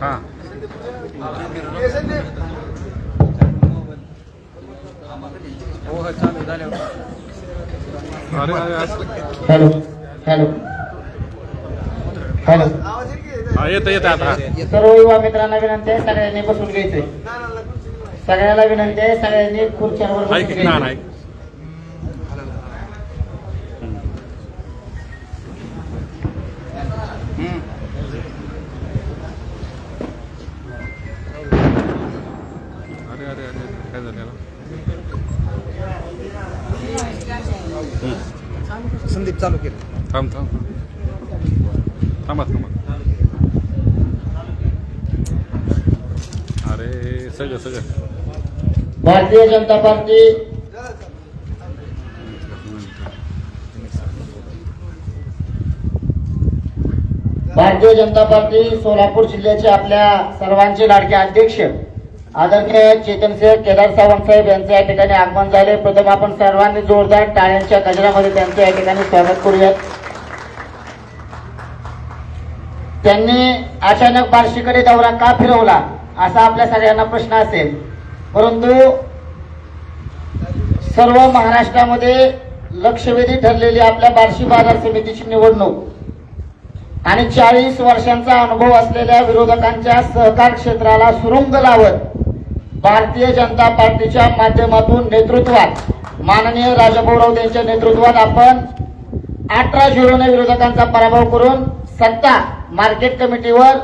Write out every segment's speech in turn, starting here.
हां हो हो चालू हॅलो. हॅलो. हॅलो येतं येतं आता. सर्व युवा मित्रांना विनंती आहे सगळ्यांनी बसून घ्यायचंय. सगळ्याला विनंती आहे सगळ्यांनी खुर्च्यांवर बसून अरे अरे काय झालं याला? संदीप चालू केलं. थांब थांब. थांबा थांबा अरे सगळं सगळं. भारतीय जनता पार्टी. भारतीय जनता पार्टी सोलापूर जिल्ह्याचे आपल्या सर्वांचे लाडके अध्यक्ष. आदरणीय चेतनसिंह केदार सावंत साहेब यांचे या ठिकाणी आगमन झाले. प्रथम आपण सर्वांनी जोरदार टाळ्यांच्या गजरामध्ये त्यांचं या ठिकाणी स्वागत करूयात. त्यांनी अचानक बार्शीकडे दौरा का फिरवला असा आपल्या सगळ्यांना प्रश्न असेल. परंतु सर्व महाराष्ट्रामध्ये लक्षवेधी ठरलेली आपल्या बार्शी बाजार समितीची निवडणूक आणि चाळीस वर्षांचा अनुभव असलेल्या विरोधकांच्या सहकार क्षेत्राला सुरुंग लावत भारतीय जनता पार्टीच्या माध्यमातून नेतृत्वात माननीय राजाभाऊराव यांच्या नेतृत्वात आपण अठरा झिरोने विरोधकांचा पराभव करून सत्ता मार्केट कमिटीवर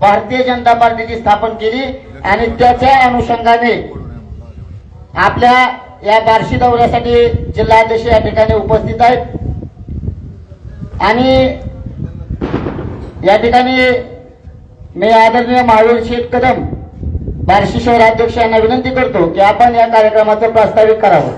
भारतीय जनता पार्टीची स्थापन केली आणि त्याच्या अनुषंगाने आपल्या या बार्शी दौऱ्यासाठी जिल्हाध्यक्ष या ठिकाणी उपस्थित आहेत. आणि या ठिकाणी मी आदरणीय महावीर शेठ कदम बार्शी शहराध्यक्ष यांना विनंती करतो की आपण या कार्यक्रमाचं प्रास्ताविक करावं.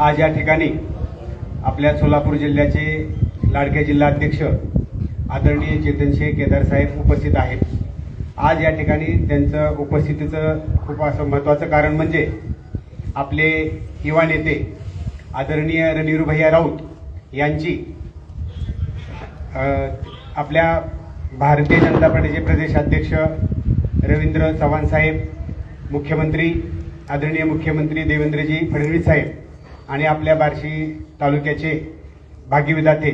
आज या ठिकाणी आपल्या सोलापूर जिल्ह्याचे लाडके जिल्हाध्यक्ष आदरणीय चेतनशे केदारसाहेब उपस्थित आहेत. आज या ठिकाणी त्यांचं उपस्थितीचं खूप असं महत्त्वाचं कारण म्हणजे आपले युवा नेते आदरणीय रणवीर भैया राऊत यांची आपल्या भारतीय जनता पार्टीचे प्रदेशाध्यक्ष रवींद्र चव्हाण साहेब मुख्यमंत्री आदरणीय मुख्यमंत्री देवेंद्रजी फडणवीस साहेब आणि आपल्या बार्शी तालुक्याचे भाग्यविधाते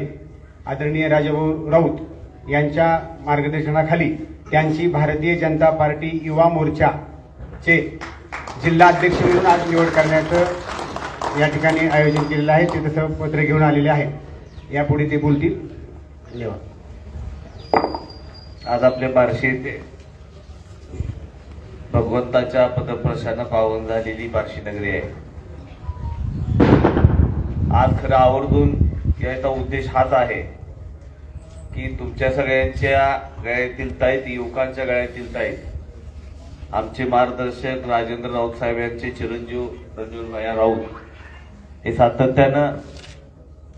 आदरणीय राजाभाऊ राऊत यांच्या मार्गदर्शनाखाली त्यांची भारतीय जनता पार्टी युवा मोर्चाचे जिल्हाध्यक्ष म्हणून आज निवड करण्याचं या ठिकाणी आयोजन केलेलं आहे. ते तसं पत्र घेऊन आलेले आहे यापुढे ते बोलतील. धन्यवाद. आज आपल्या बार्शी येथे भगवंताच्या पदप्रशानं पावन झालेली बार्शी नगरी आहे. आज खरं आवर्जून याचा उद्देश हाच आहे की तुमच्या सगळ्यांच्या गळ्यातील ताईत युवकांच्या गळ्यातील ताईत आमचे मार्गदर्शक राजेंद्र राऊत साहेब यांचे चिरंजीव रणवीर भैया राऊत हे सातत्यानं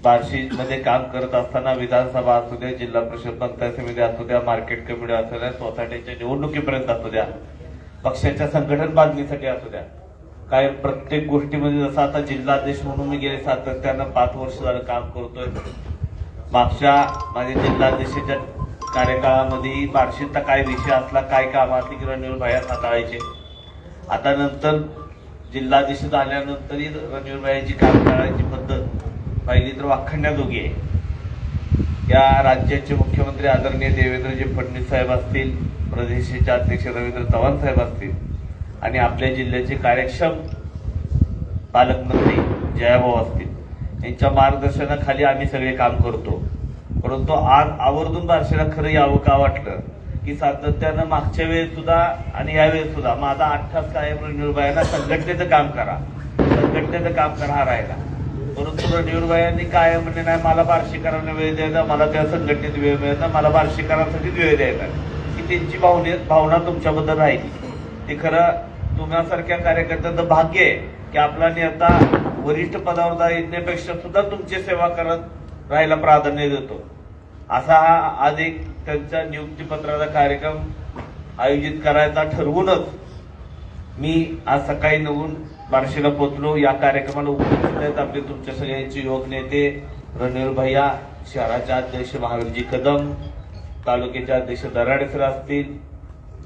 बार्शीमध्ये काम करत असताना विधानसभा असू द्या जिल्हा परिषद पंचायत समिती असू द्या मार्केट कमिटी असू द्या सोसायटीच्या निवडणुकीपर्यंत असू द्या पक्षाच्या संघटन बांधणीसाठी असू द्या. काय प्रत्येक गोष्टीमध्ये जसं आता जिल्हाध्यक्ष म्हणून मी गेले सातत्यानं पाच वर्ष झालं काम करतोय. मागच्या माझ्या जिल्हाध्यक्षाच्या कार्यकाळामध्ये बार्शींचा काय विषय असला काय काम असली रणवीर भाया हाताळायचे. आता नंतर जिल्हाधीश झाल्यानंतरही रणवीर भाईची काम करायची पद्धत पाहिली तर वाखण्याजोगी आहे. या राज्याचे मुख्यमंत्री आदरणीय देवेंद्रजी फडणवीस साहेब असतील प्रदेशाचे अध्यक्ष रवींद्र चव्हाण साहेब असतील आणि आपल्या जिल्ह्याचे कार्यक्षम पालकमंत्री जयाभाऊ असतील. यांच्या मार्गदर्शनाखाली आम्ही सगळे काम करतो. परंतु आज आवर्जून बारशेला खरं यावं का वाटलं? की सातत्यानं मागच्या वेळेस सुद्धा आणि यावेळेस सुद्धा माझा अठ्ठास कायम रणवीरबाईंना संघटनेचं काम करा. संघटनेचं काम करा हा राहिला. परंतु रणवीरबाईंनी काय म्हणले नाही मला बार्शीकरांना वेळ द्यायचा मला त्या संघटनेत वेळ मिळायचा मला बार्शीकरांसाठी वेळ द्यायचा की त्यांची भावने भावना तुमच्याबद्दल राहिली ते खरं तुम्हासारख्या कार्यकर्त्यांचं भाग्य आहे की आपला नेता वरिष्ठ पदावर जा- येण्यापेक्षा सुद्धा तुमची सेवा करत राहायला प्राधान्य देतो. असा हा आज एक त्यांच्या नियुक्तीपत्राचा कार्यक्रम आयोजित करायचा ठरवूनच मी आज सकाळी नवून बार्शीला पोचलो या कार्यक्रमाला उपस्थित आहेत आपले तुमच्या सगळ्यांचे युवक नेते रणवीर भैया शहराचे अध्यक्ष महावीरजी कदम तालुक्याचे अध्यक्ष दराडे सर असतील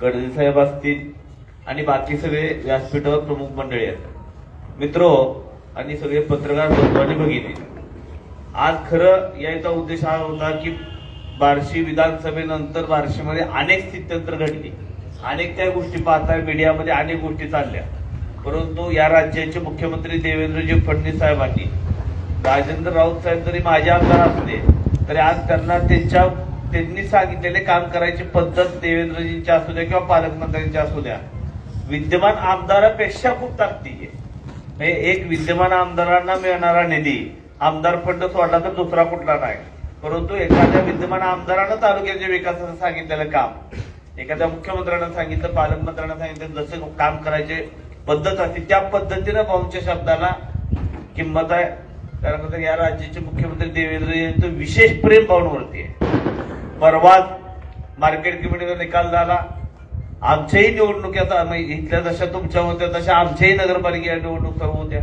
गडजे साहेब असतील आणि बाकी सगळे व्यासपीठावर प्रमुख मंडळी आहेत. मित्रो आणि सगळे पत्रकार बंधू आणि भगिनी. आज खरं यायचा उद्देश हा होता की बार्शी विधानसभेनंतर बार्शीमध्ये अनेक स्थित्यंतर घडली. अनेक त्या गोष्टी पाहताय मीडियामध्ये अनेक गोष्टी चालल्या. परंतु या राज्याचे मुख्यमंत्री देवेंद्रजी फडणवीस साहेबांनी राजेंद्र राऊत साहेब जरी माझे आमदार असले तरी आज त्यांना त्यांच्या त्यांनी सांगितलेले काम करायची पद्धत देवेंद्रजींची असू द्या किंवा पालकमंत्र्यांची असू द्या. विद्यमान आमदारापेक्षा खूप ताकदी आहे एक विद्यमान आमदारांना मिळणारा निधी आमदार फंड सोडला तर दुसरा कुठला नाही. परंतु एखाद्या विद्यमान आमदारानं तालुक्याच्या विकासाचं सांगितलेलं काम एखाद्या मुख्यमंत्र्यांना सांगितलं पालकमंत्र्यांना सांगितलं जसं काम करायचे पद्धत असते त्या पद्धतीनं भाऊंच्या शब्दाला किंमत आहे. कारण तर या राज्याचे मुख्यमंत्री देवेंद्र यांचं विशेष प्रेम भाऊंवरती आहे. परवाच मार्केट कमिटीचा निकाल झाला. आमच्याही निवडणुकीचा म्हणजे इथल्या जशा तुमच्या होत्या तशा आमच्याही नगरपालिका निवडणूक सर्व होत्या.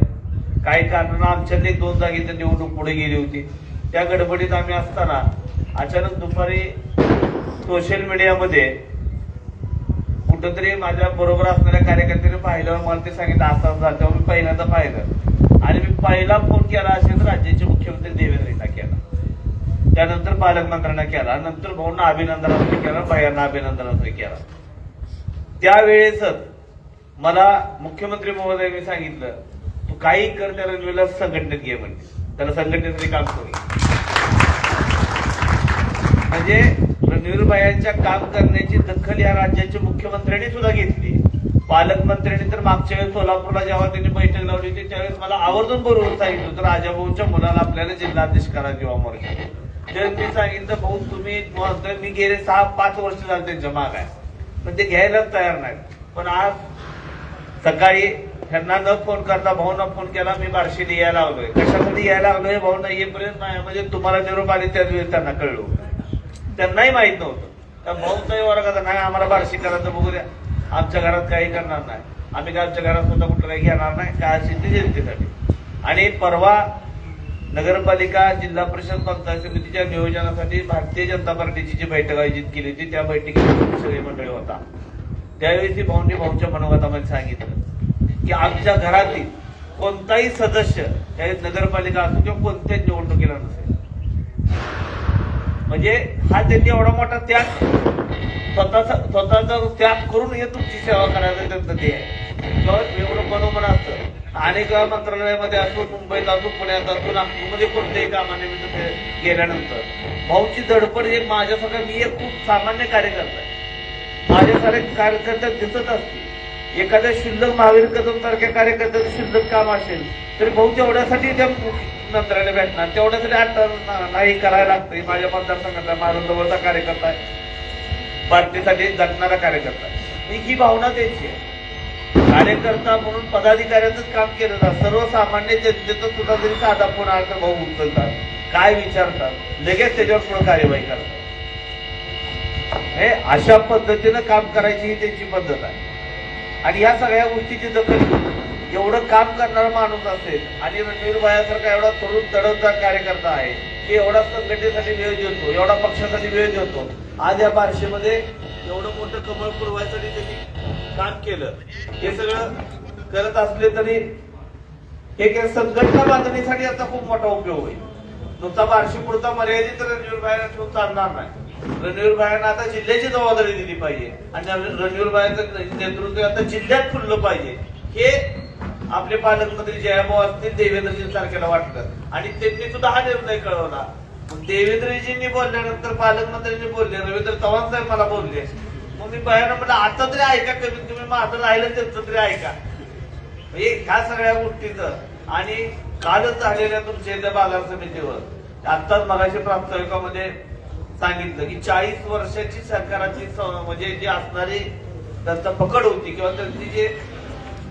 काही कारणानं आमच्यातली दोन जागी तर निवडणूक पुढे गेली होती. त्या गडबडीत आम्ही असताना अचानक दुपारी सोशल मीडियामध्ये कुठंतरी माझ्या बरोबर असणाऱ्या कार्यकर्त्याने पाहिल्यावर मला ते सांगितलं असं झालं. तेव्हा मी पहिल्यांदा पाहिलं. आणि मी पहिला फोन केला असेल राज्याचे मुख्यमंत्री देवेंद्रला केला त्यानंतर पालकमंत्र्यांना केला. नंतर भाऊंना अभिनंदनाचा केला बायांना अभिनंदनाचा केला. त्यावेळेसच मला मुख्यमंत्री महोदयांनी सांगितलं काही कर त्या रेल्वेला संघटनेत घे म्हणजे त्याला संघटनेसाठी काम करू. म्हणजे रणवीरबायांच्या काम करण्याची दखल या राज्याच्या मुख्यमंत्र्यांनी सुद्धा घेतली. पालकमंत्र्यांनी तर मागच्या वेळेस सोलापूरला जेव्हा त्यांनी बैठक लावली होती त्यावेळेस मला आवर्जून बरोबर सांगितलं होतं राजाभाऊच्या मुलाला आपल्याला जिल्हाध्यक्ष करा किंवा मोर्चा तर मी सांगितलं भाऊ तुम्ही मी गेले सहा पाच वर्ष झाले त्यांच्या माग आहे. पण ते घ्यायलाच तयार नाहीत. पण आज सकाळी ह्यांना न फोन करता भाऊना फोन केला मी बार्शीला यायला लागलोय कशासाठी यायला लागलोय भाऊ येईपर्यंत नाही म्हणजे तुम्हाला निरोप आले त्याच त्यांना कळलो त्यांनाही माहीत नव्हतं. त्या भाऊचाही वर्गाचा नाही आम्हाला बार्शी करायचं बघू द्या. आमच्या घरात काही करणार नाही. आम्ही काय आमच्या घरात सुद्धा कुठलं काही घेणार नाही काय असेल ते जनतेसाठी. आणि परवा नगरपालिका जिल्हा परिषद पंचायत समितीच्या नियोजनासाठी भारतीय जनता पार्टीची जी बैठक आयोजित केली होती त्या बैठकीत सगळी मंडळी होता. त्यावेळी ती भाऊंनी भाऊच्या मनोगतामध्ये सांगितलं. की आमच्या घरातील कोणताही सदस्य त्या नगरपालिका असो किंवा कोणत्याच निवडणुकीला नसेल. म्हणजे हा त्यांनी एवढा मोठा त्याग स्वतःचा स्वतःचा त्याग करून हे तुमची सेवा करायचं त्यांचं ते आहे. किंवा एवढं मनोमन असतं. अनेक वेळा मंत्रालयामध्ये असो मुंबईत असो पुण्यात असो नागपूरमध्ये कोणत्याही कामानिमित्त गेल्यानंतर. भाऊची धडपड हे माझ्यासारखा मी एक खूप सामान्य कार्यकर्ता आहे. माझ्यासारखे कार्यकर्ते दिसत असतील. एखाद्या शुल्लक महावीर कदम सारख्या कार्यकर्त्याचं शुल्लक काम असेल तरी भाऊ तेवढ्यासाठी त्या मंत्र्याला भेटणार. तेवढ्यासाठी आठ नाही करायला लागतंय. माझ्या मतदारसंघातला माझा जवळचा कार्यकर्ता आहे. पार्टीसाठी जगणारा कार्यकर्ता मी ही भावना त्यांची आहे. कार्यकर्ता म्हणून पदाधिकाऱ्यांचंच काम केलं जात. सर्वसामान्य जनतेचं सुद्धा जरी साधा फोन आला तर भाऊ उचलतात. काय विचारतात? लगेच त्याच्यावर पुढे कार्यवाही करतात. हे अशा पद्धतीनं काम करायची ही त्यांची पद्धत आहे. आणि या सगळ्या गोष्टीची दखल एवढं काम करणारा माणूस असेल आणि रणवीर भायासारखा एवढा तरुण तडवदार कार्यकर्ता आहे की एवढा संघटनेसाठी वेळ देतो एवढा पक्षासाठी वेळ देतो. आज या बारशेमध्ये एवढं मोठं कमळ पुरवायसाठी त्यांनी काम केलं. हे सगळं करत असले तरी हे संघटना बांधणीसाठी याचा खूप मोठा उपयोग होईल. नुसता बारशी पुरता मर्यादित रणवीर भायला ठेवून चालणार नाही. रणवीरबायांना आता जिल्ह्याची जबाबदारी दिली पाहिजे. आणि रणवीर नेतृत्व आता जिल्ह्यात फुललं पाहिजे. हे आपले पालकमंत्री जयाभाऊ असतील देवेंद्रजी सारख्याला वाटतं. आणि त्यांनी सुद्धा हा निर्णय कळवला. देवेंद्रजींनी बोलल्यानंतर पालकमंत्र्यांनी बोलले रवींद्र चव्हाण साहेब मला बोलले. मग मी बाहेर म्हटलं आता तरी ऐका कमीत कमी माझं राहिलं त्यांचं तरी ऐका. हे ह्या सगळ्या गोष्टीचं. आणि कालच झालेल्या तुमच्या इथं बाजार समितीवर. आत्ताच मगाशी प्रास्ताविकामध्ये सांगितलं की चाळीस वर्षाची सरकाराची म्हणजे जी असणारी त्यांचा पकड होती किंवा त्यांची जे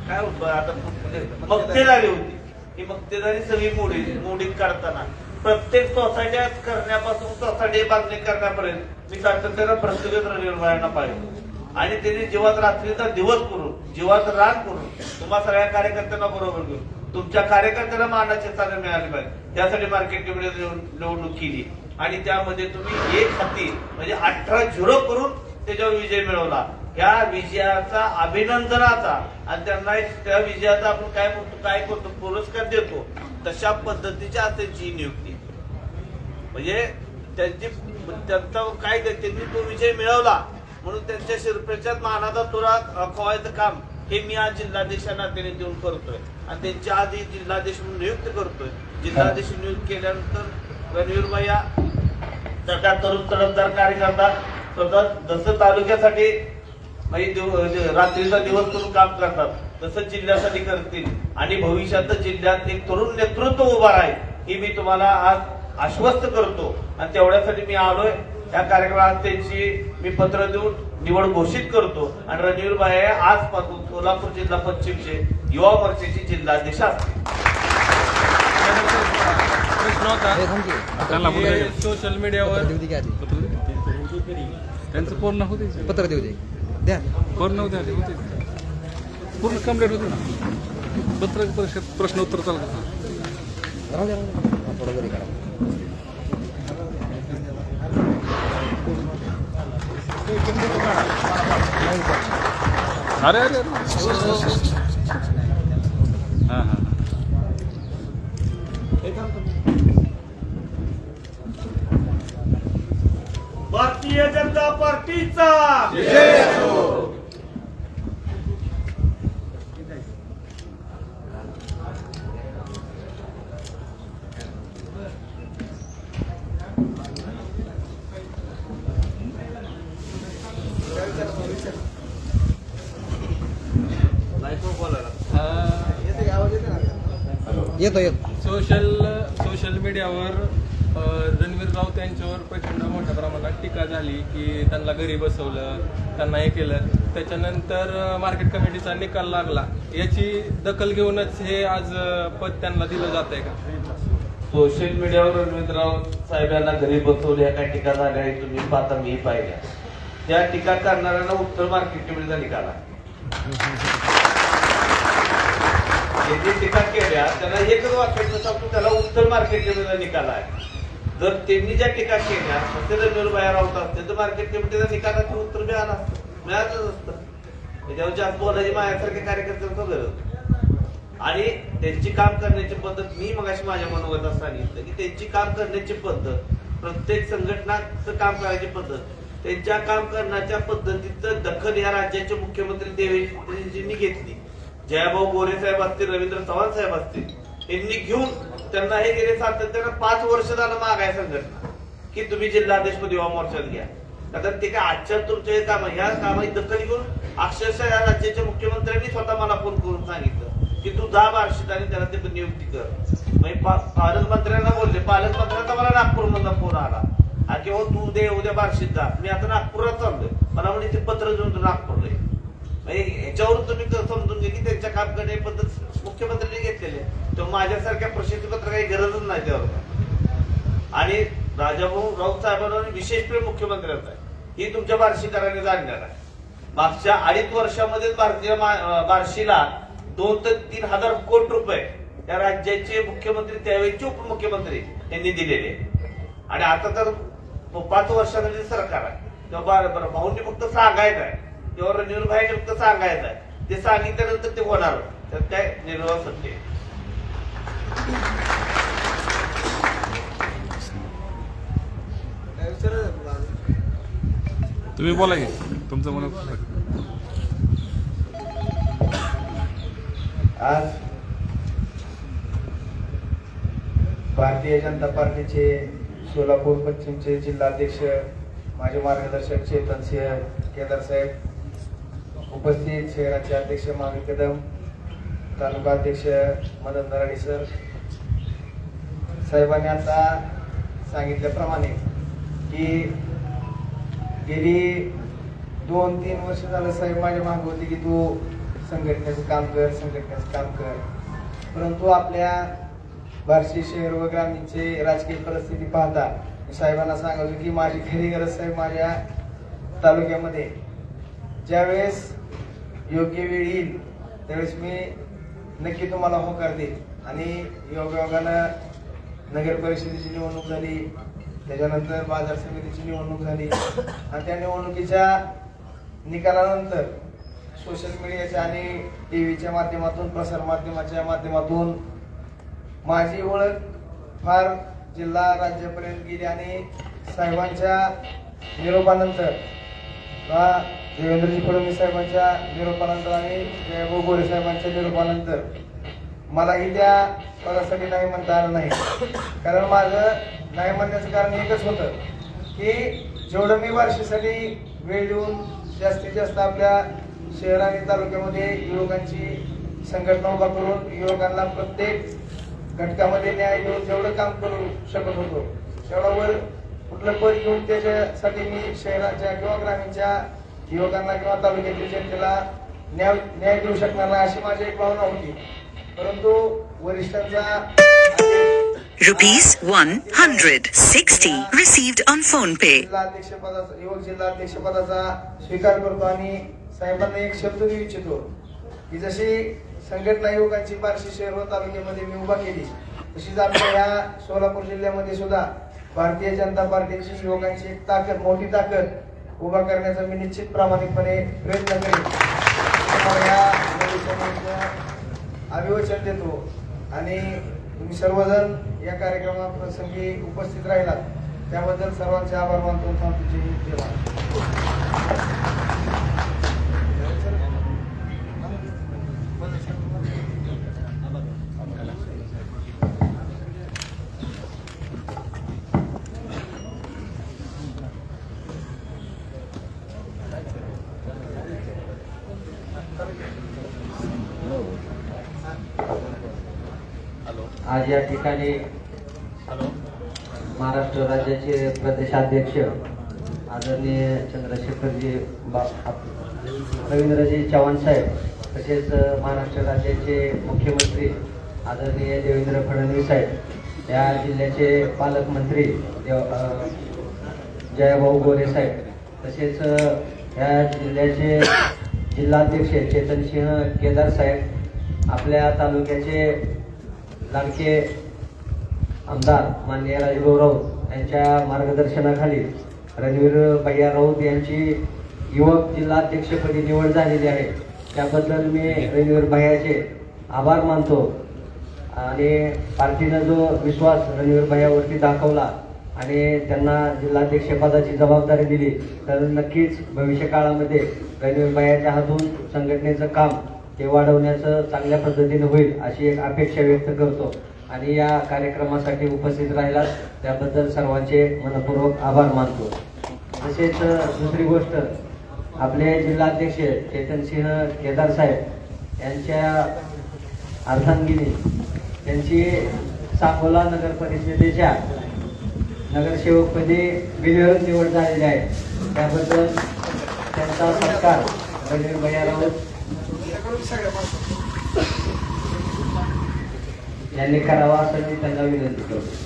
काय होतं आता म्हणजे मक्तेदारी होती. ही मक्तेदारी सगळी मोडी मोडीत काढताना. प्रत्येक सोसायट्यात करण्यापासून सोसायटी बांधणी करण्यापर्यंत मी सातत्यानं प्रत्येकच रविवारांना पाहिजे आणि त्यांनी जीवात रात्रीचा दिवस करून जीवात रान करून तुम्हा सगळ्या कार्यकर्त्यांना बरोबर घेऊन तुमच्या कार्यकर्त्यांना मानाचे स्थान मिळाले पाहिजे. त्यासाठी मार्केट निवडणूक केली. आणि त्यामध्ये तुम्ही एक हाती म्हणजे अठरा झिरो करून त्याच्यावर विजय मिळवला. या विजयाचा अभिनंदनाचा आणि त्यांना त्या विजयाचा आपण काय म्हणतो काय करतो पुरस्कार देतो तशा पद्धतीची आता त्यांची नियुक्ती. म्हणजे त्यांची त्यांचा काय त्यांनी तो विजय मिळवला. म्हणून त्यांच्या शिरपेच्यात मानाचा तुरा खवायचं काम हे मी आज जिल्हाधीशांना त्याने देऊन करतोय. आणि त्यांच्या आधी जिल्हाधीश म्हणून नियुक्त करतोय. जिल्हाधीश नियुक्त केल्यानंतर रणवीर भैया तरुण तडफदार कार्यकर्ता स्वतः जसं तालुक्यासाठी म्हणजे, म्हणजे रात्रीचा दिवस करून काम करतात तसं जिल्ह्यासाठी करतील. आणि भविष्यात जिल्ह्यात एक तरुण नेतृत्व उभा आहे ही मी तुम्हाला आज आश्वस्त करतो. आणि तेवढ्यासाठी मी आलोय. या कार्यक्रमात त्यांची मी पत्र देऊन निवड घोषित करतो. आणि रणवीर भाई आजपासून सोलापूर जिल्हा पश्चिमचे युवा मोर्चाचे जिल्हाध्यक्ष असतील. होता. हे हे द्या. सोशल पत्र मीडियावर. पत्र. त्यांचं पूर्ण होते पत्र देऊ दे. द्या. पूर्ण होते होते. पूर्ण कंप्लीट होते ना. पत्रक परिषद प्रश्न उत्तर चालत राहू द्या राहू द्या. हा, अरे अरे पार्टीचा. येतो येतो. सोशल सोशल मीडियावर रणवीर राऊत यांच्यावर प्रचंड मोठ्या प्रमाणात टीका झाली की त्यांना घरी बसवलं त्यांना हे केलं. त्याच्यानंतर मार्केट कमिटीचा निकाल लागला. याची दखल घेऊनच हे आज पद त्यांना दिलं जात आहे का सोशल मीडियावर रवींद्रराव साहेबांना घरी बसवले ह्या काय टीका झाल्या आहेत तुम्ही पाहता मी पाहिल्या. त्या टीका करणाऱ्यांना उत्तर मार्केट कमिटीचा निकाल आहे टीका केल्या त्यांना एकच वाक्य त्याला उत्तर मार्केट कमिटीचा निकाल आहे. जर त्यांनी ज्या टीका केल्या असे रवींद्र बाहेर राहत असते तर मार्केट कमिटीचा निकालाचं उत्तर मिळालं असतं. मिळालंच असतं. त्याच्यावर जास्त बोलायची माझ्यासारख्या कार्यकर्त्यांचं गरज आणि त्यांची काम करण्याची पद्धत मी मगाशी माझ्या मनोगतात सांगितलं की त्यांची काम करण्याची पद्धत प्रत्येक संघटनाचं काम करायची पद्धत त्यांच्या काम करण्याच्या पद्धतीचं दखल या राज्याचे मुख्यमंत्री देवेंद्रजींनी घेतली. जयाभाऊ गोरे साहेब असतील रवींद्र चव्हाण साहेब असतील यांनी घेऊन त्यांना हे गेले सातत्यानं पाच वर्ष झालं मागाय संघटना. की तुम्ही जिल्हाध्यक्षपद युवा मोर्चात घ्या. कारण ते काय आजच्या तुमच्या हे काम ह्या कामाची दखल घेऊन अक्षरशः या राज्याच्या मुख्यमंत्र्यांनी स्वतः मला फोन करून सांगितलं की तू जा बार्शीत आणि त्याला ते नियुक्ती कर. म्हणजे पा- पालकमंत्र्यांना बोलले पालकमंत्र्यांचा मला नागपूरमधला फोन आला. हा की हो तू उद्या उद्या बार्शीत जा. मी आता नागपुरात चाललोय. मला म्हणजे ते पत्र देऊन नागपूरला म्हणजे ह्याच्यावरून तुम्ही समजून घे की त्यांच्या काम करण्याची पद्धत मुख्यमंत्र्यांनी घेतलेली आहे तर माझ्यासारख्या प्रसिद्धी काही गरजच नाही त्यावर. आणि राजाभाऊ राऊत साहेबांवर विशेष प्रेम मुख्यमंत्र्यांचा आहे. ही तुमच्या बार्शीकरांनी जाणणार आहे. मागच्या अडीच वर्षामध्ये भारतीय मा- बार्शीला दोन ते तीन हजार कोटी रुपये या राज्याचे मुख्यमंत्री त्यावेळेचे उपमुख्यमंत्री यांनी दिलेले. आणि आता तर पाच वर्षासाठी सरकार आहे. तेव्हा बरं बरं भाऊंनी फक्त सांगायचं आहे. तेव्हा रणवीर भाईने फक्त सांगायचं आहे. ते सांगितल्यानंतर ते होणार. तर काय निर्वाह सत्य आहे. तुम्ही बोला की तुमचं म्हणत आज भारतीय जनता पार्टीचे सोलापूर पश्चिमचे जिल्हाध्यक्ष माझे मार्गदर्शक चेतन सिंह केदार साहेब उपस्थित शहराचे अध्यक्ष मागे कदम तालुका अध्यक्ष मदन नराणी सर साहेबांनी आता सांगितल्याप्रमाणे की गेली दोन तीन वर्ष झालं साहेब माझ्या मागं होते की तू संघटनेचं काम कर संघटनेचं काम कर. परंतु आपल्या बार्शी शहर व ग्रामीणचे राजकीय परिस्थिती पाहता मी साहेबांना सांगायचो की माझी खरी गरज साहेब माझ्या तालुक्यामध्ये. ज्यावेळेस योग्य वेळ येईल त्यावेळेस मी नक्की तुम्हाला होकार देईल आणि योगायोगानं नगर परिषदेची निवडणूक झाली त्याच्यानंतर बाजार समितीची निवडणूक झाली. आणि त्या निवडणुकीच्या निकालानंतर सोशल मीडियाच्या आणि टी व्हीच्या माध्यमातून प्रसार माध्यमाच्या माध्यमातून माझी ओळख फार जिल्हा राज्यापर्यंत गेली आणि साहेबांच्या निरोपानंतर देवेंद्रजी फडणवीस साहेबांच्या निरोपानंतर आणि जयभाऊ गोरे साहेबांच्या निरोपानंतर मलाही त्या पदासाठी नाही म्हणता आलं नाही. कारण माझं नाही म्हणण्याचं कारण एकच होतं की जेवढं मी वर्षासाठी वेळ देऊन जास्तीत जास्त आपल्या शहर आणि तालुक्यामध्ये युवकांची संघटना उभा करून युवकांना प्रत्येक घटकामध्ये न्याय देऊन जेवढं काम करू शकत होतो तेवढ्यावर कुठलं पद घेऊन त्याच्यासाठी मी शहराच्या किंवा ग्रामीणच्या युवकांना किंवा तालुक्यातील जनतेला न्याय न्याय देऊ शकणार नाही अशी माझी एक भावना होती. परंतु वरिष्ठांचा आदेश Rupees 160 received on phone pay. जिल्हा अध्यक्षपदाचा युवक जिल्हा अध्यक्षपदाचा स्वीकार करतो आणि साहेबांना एक शब्द देऊ इच्छितो की जशी संघटना युवकांची बार्शी शहर तालुक्यामध्ये मी उभा केली तशीच आपल्या या सोलापूर जिल्ह्यामध्ये सुद्धा भारतीय जनता पार्टीची युवकांची एक ताकद मोठी ताकद उभा करण्याचा मी निश्चित प्रामाणिकपणे प्रयत्न करेन वचन देतो. आणि तुम्ही सर्वजण या कार्यक्रमाप्रसंगी उपस्थित राहिलात. त्याबद्दल सर्वांचे आभार मानतो. थांबतो जय देवा आज या ठिकाणी महाराष्ट्र राज्याचे प्रदेशाध्यक्ष आदरणीय चंद्रशेखरजी बा रवींद्रजी चव्हाण साहेब तसेच महाराष्ट्र राज्याचे मुख्यमंत्री आदरणीय देवेंद्र फडणवीस साहेब या जिल्ह्याचे पालकमंत्री देव जयभाऊ गोरे साहेब तसेच या जिल्ह्याचे जिल्हाध्यक्ष चेतनसिंह केदार साहेब आपल्या तालुक्याचे लाडके आमदार माननीय राजभाऊ राऊत यांच्या मार्गदर्शनाखाली रणवीर भैया राऊत यांची युवक जिल्हाध्यक्षपदी निवड झालेली आहे. त्याबद्दल मी रणवीर भैयाचे आभार मानतो. आणि पार्टीनं जो विश्वास रणवीर भैयावरती दाखवला आणि त्यांना जिल्हाध्यक्षपदाची जबाबदारी दिली तर नक्कीच भविष्य काळामध्ये रणवीर भैयाच्या हातून संघटनेचं काम ते वाढवण्याचं चांगल्या पद्धतीने होईल अशी एक अपेक्षा व्यक्त करतो. आणि या कार्यक्रमासाठी उपस्थित राहिला त्याबद्दल सर्वांचे मनपूर्वक आभार मानतो. तसेच दुसरी गोष्ट आपले जिल्हाध्यक्ष चेतनसिंह केदार साहेब यांच्या अर्धांगिनी त्यांची सांगोला नगर परिषदेच्या नगरसेवकपदी बिनविरोध निवड झालेली आहे. त्याबद्दल त्यांचा सत्कार रणवीर यांनी करावा असं मी त्यांना विनंती करतो.